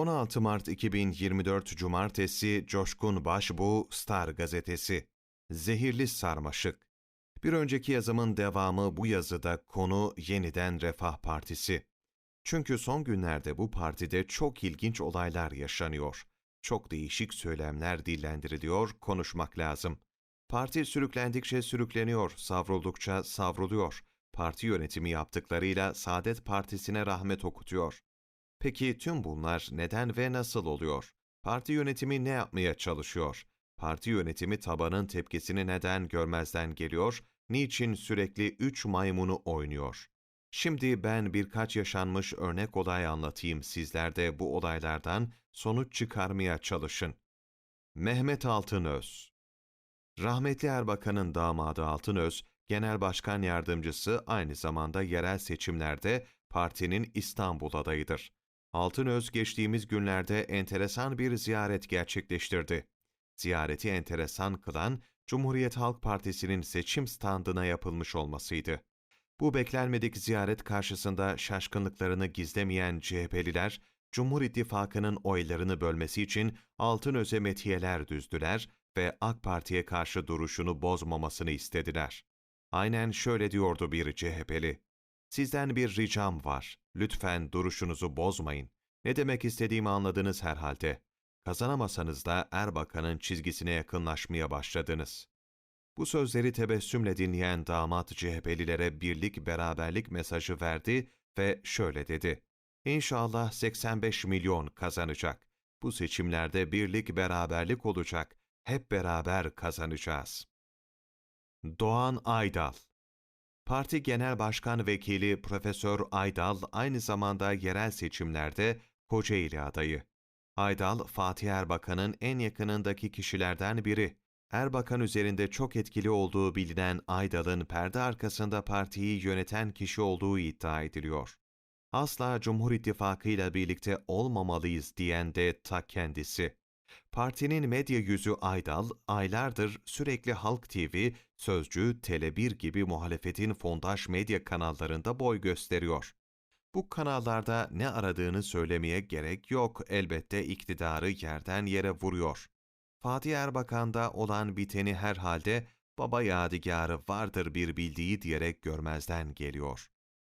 16 Mart 2024 Cumartesi Coşkun Başbuğ Star Gazetesi Zehirli Sarmaşık Bir önceki yazımın devamı bu yazıda konu yeniden Refah Partisi. Çünkü son günlerde bu partide çok ilginç olaylar yaşanıyor. Çok değişik söylemler dillendiriliyor, konuşmak lazım. Parti sürüklendikçe sürükleniyor, savruldukça savruluyor. Parti yönetimi yaptıklarıyla Saadet Partisi'ne rahmet okutuyor. Peki tüm bunlar neden ve nasıl oluyor? Parti yönetimi ne yapmaya çalışıyor? Parti yönetimi tabanın tepkisini neden görmezden geliyor? Niçin sürekli üç maymunu oynuyor? Şimdi ben birkaç yaşanmış örnek olay anlatayım sizler de bu olaylardan sonuç çıkarmaya çalışın. Mehmet Altınöz Rahmetli Erbakan'ın damadı Altınöz, Genel Başkan Yardımcısı aynı zamanda yerel seçimlerde partinin İstanbul adayıdır. Altınöz geçtiğimiz günlerde enteresan bir ziyaret gerçekleştirdi. Ziyareti enteresan kılan, Cumhuriyet Halk Partisi'nin seçim standına yapılmış olmasıydı. Bu beklenmedik ziyaret karşısında şaşkınlıklarını gizlemeyen CHP'liler, Cumhur İttifakı'nın oylarını bölmesi için Altınöz'e metiyeler düzdüler ve AK Parti'ye karşı duruşunu bozmamasını istediler. Aynen şöyle diyordu bir CHP'li. Sizden bir ricam var. Lütfen duruşunuzu bozmayın. Ne demek istediğimi anladınız herhalde. Kazanamasanız da Erbakan'ın çizgisine yakınlaşmaya başladınız. Bu sözleri tebessümle dinleyen damat CHP'lilere birlik beraberlik mesajı verdi ve şöyle dedi. İnşallah 85 milyon kazanacak. Bu seçimlerde birlik beraberlik olacak. Hep beraber kazanacağız. Doğan Aydal Parti Genel Başkan Vekili Profesör Aydal aynı zamanda yerel seçimlerde Kocaeli adayı. Aydal, Fatih Erbakan'ın en yakınındaki kişilerden biri. Erbakan üzerinde çok etkili olduğu bilinen Aydal'ın perde arkasında partiyi yöneten kişi olduğu iddia ediliyor. Asla Cumhur İttifakı ile birlikte olmamalıyız diyen de ta kendisi. Partinin medya yüzü Aydal, aylardır sürekli Halk TV, Sözcü, Tele1 gibi muhalefetin fondaş medya kanallarında boy gösteriyor. Bu kanallarda ne aradığını söylemeye gerek yok, elbette iktidarı yerden yere vuruyor. Fatih Erbakan'da olan biteni herhalde baba yadigarı vardır bir bildiği diyerek görmezden geliyor.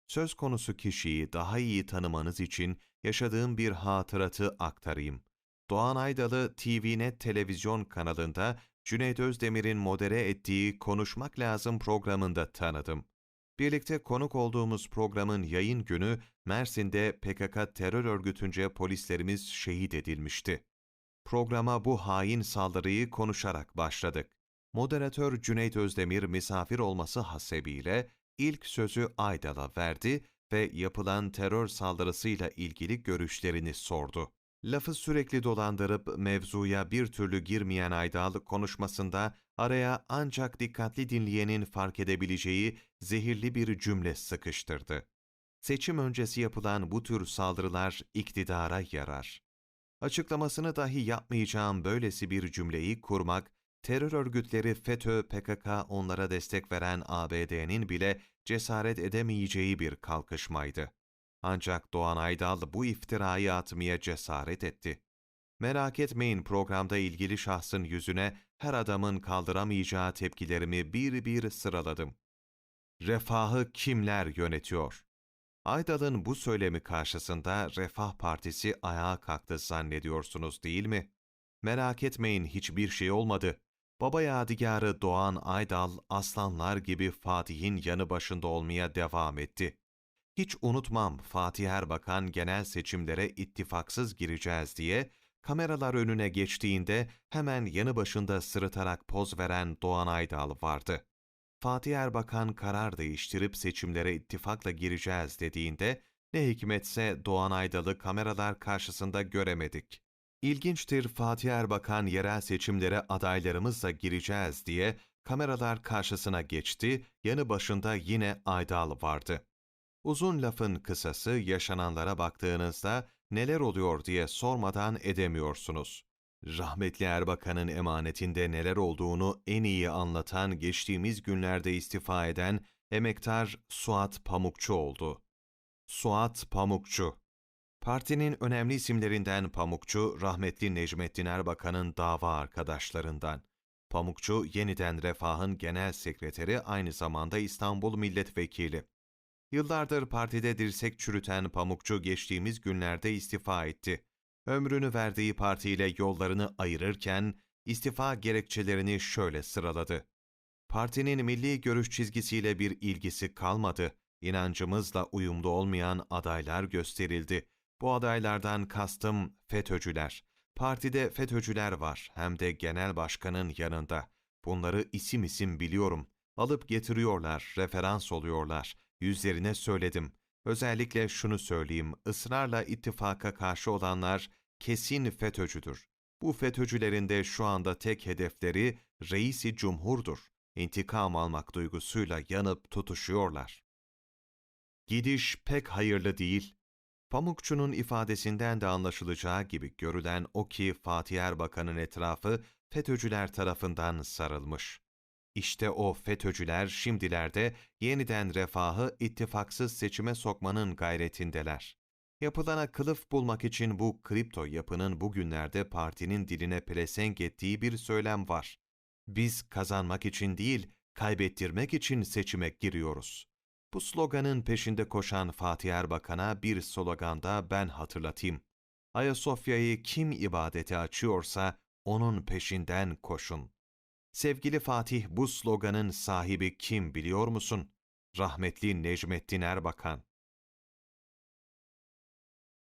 Söz konusu kişiyi daha iyi tanımanız için yaşadığım bir hatıratı aktarayım. Doğan Aydalı TVNet televizyon kanalında Cüneyt Özdemir'in modere ettiği Konuşmak Lazım programında tanıdım. Birlikte konuk olduğumuz programın yayın günü Mersin'de PKK terör örgütünce polislerimiz şehit edilmişti. Programa bu hain saldırıyı konuşarak başladık. Moderatör Cüneyt Özdemir misafir olması hasebiyle ilk sözü Aydal'a verdi ve yapılan terör saldırısıyla ilgili görüşlerini sordu. Lafı sürekli dolandırıp mevzuya bir türlü girmeyen Aydal konuşmasında araya ancak dikkatli dinleyenin fark edebileceği zehirli bir cümle sıkıştırdı. Seçim öncesi yapılan bu tür saldırılar iktidara yarar. Açıklamasını dahi yapmayacağım böylesi bir cümleyi kurmak, terör örgütleri FETÖ, PKK onlara destek veren ABD'nin bile cesaret edemeyeceği bir kalkışmaydı. Ancak Doğan Aydal bu iftirayı atmaya cesaret etti. Merak etmeyin programda ilgili şahsın yüzüne her adamın kaldıramayacağı tepkilerimi bir bir sıraladım. Refahı kimler yönetiyor? Aydal'ın bu söylemi karşısında Refah Partisi ayağa kalktı zannediyorsunuz değil mi? Merak etmeyin hiçbir şey olmadı. Baba yadigarı Doğan Aydal aslanlar gibi Fatih'in yanı başında olmaya devam etti. Hiç unutmam Fatih Erbakan genel seçimlere ittifaksız gireceğiz diye kameralar önüne geçtiğinde hemen yanı başında sırıtarak poz veren Doğan Aydal vardı. Fatih Erbakan karar değiştirip seçimlere ittifakla gireceğiz dediğinde ne hikmetse Doğan Aydal'ı kameralar karşısında göremedik. İlginçtir Fatih Erbakan yerel seçimlere adaylarımızla gireceğiz diye kameralar karşısına geçti, yanı başında yine Aydal vardı. Uzun lafın kısası yaşananlara baktığınızda neler oluyor diye sormadan edemiyorsunuz. Rahmetli Erbakan'ın emanetinde neler olduğunu en iyi anlatan geçtiğimiz günlerde istifa eden emektar Suat Pamukçu oldu. Suat Pamukçu Partinin önemli isimlerinden Pamukçu, rahmetli Necmettin Erbakan'ın dava arkadaşlarından. Pamukçu, yeniden Refah'ın genel sekreteri, aynı zamanda İstanbul Milletvekili. Yıllardır partide dirsek çürüten Pamukçu geçtiğimiz günlerde istifa etti. Ömrünü verdiği partiyle yollarını ayırırken istifa gerekçelerini şöyle sıraladı. Partinin milli görüş çizgisiyle bir ilgisi kalmadı. İnancımızla uyumlu olmayan adaylar gösterildi. Bu adaylardan kastım FETÖ'cüler. Partide FETÖ'cüler var hem de genel başkanın yanında. Bunları isim isim biliyorum. Alıp getiriyorlar, referans oluyorlar. Yüzlerine söyledim. Özellikle şunu söyleyeyim, ısrarla ittifaka karşı olanlar kesin FETÖ'cüdür. Bu FETÖ'cülerin de şu anda tek hedefleri reisi cumhurdur. İntikam almak duygusuyla yanıp tutuşuyorlar. Gidiş pek hayırlı değil. Pamukçu'nun ifadesinden de anlaşılacağı gibi görülen o ki Fatih Erbakan'ın etrafı FETÖ'cüler tarafından sarılmış. İşte o FETÖ'cüler şimdilerde yeniden refahı ittifaksız seçime sokmanın gayretindeler. Yapılana kılıf bulmak için bu kripto yapının bugünlerde partinin diline pelesenk ettiği bir söylem var. Biz kazanmak için değil, kaybettirmek için seçime giriyoruz. Bu sloganın peşinde koşan Fatih Erbakan'a bir sloganda ben hatırlatayım. Ayasofya'yı kim ibadete açıyorsa onun peşinden koşun. Sevgili Fatih bu sloganın sahibi kim biliyor musun? Rahmetli Necmettin Erbakan.